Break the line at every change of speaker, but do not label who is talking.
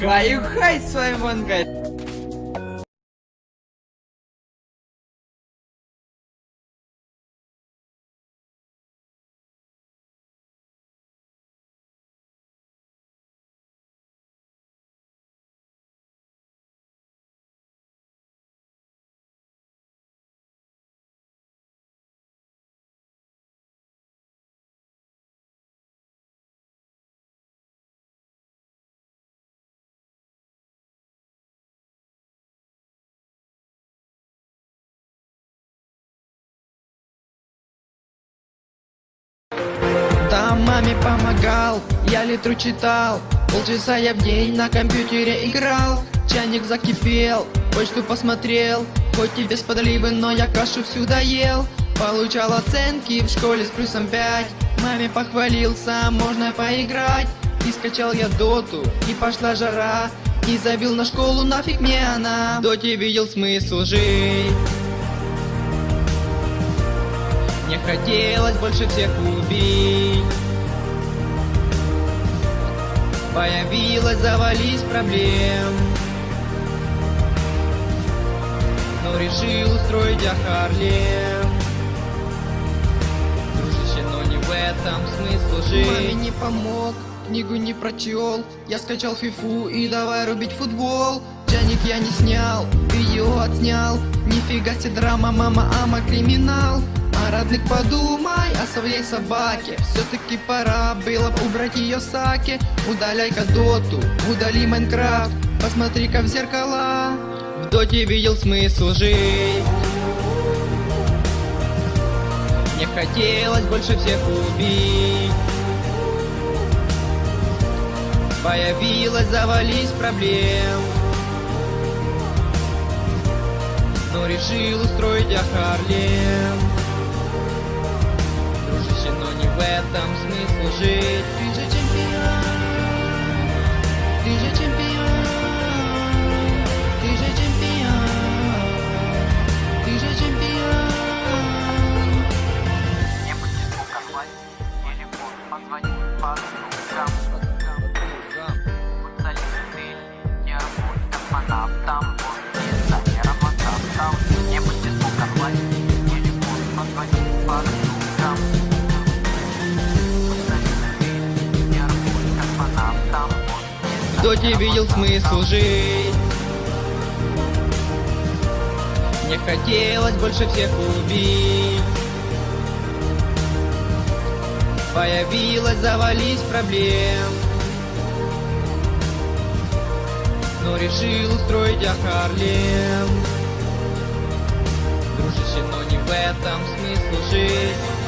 Хай, хай, Саймонка.
Там маме помогал, я литру читал. Полчаса я в день на компьютере играл. Чайник закипел, почту посмотрел. Хоть и без подливы, но я кашу всю доел. Получал оценки в школе с плюсом 5 Маме похвалился, можно поиграть. И скачал я доту, и пошла жара. И забил на школу, нафиг мне она. Доте видел смысл жить Мне хотелось больше всех убить. Появилась, завались проблем. Но решил устроить я Харлем Дружище, но не в этом смысл жить. Маме не помог, книгу не прочел. Я скачал фифу и давай рубить футбол. Чайник я не снял, видео отснял. Нифига себе драма, мама, ама, криминал о родных подумай, о своей собаке. Все-таки пора было б убрать ее саки. Удаляй-ка доту, удали Майнкрафт. Посмотри-ка в зеркала В доте видел смысл жить. Мне хотелось больше всех убить. Появилась, завались проблем. Но решил устроить я Харлем этом смысл жить. Ты же чемпион. Ты же чемпион. Ты же чемпион. Ты же чемпион.
Не будьте звукофлать, телефон, позвонить по друзьям.
В доте видел смысл жить. Мне хотелось больше всех убить. Появилась, завались проблем. Но решил устроить я Дружище, но не в этом смысл жить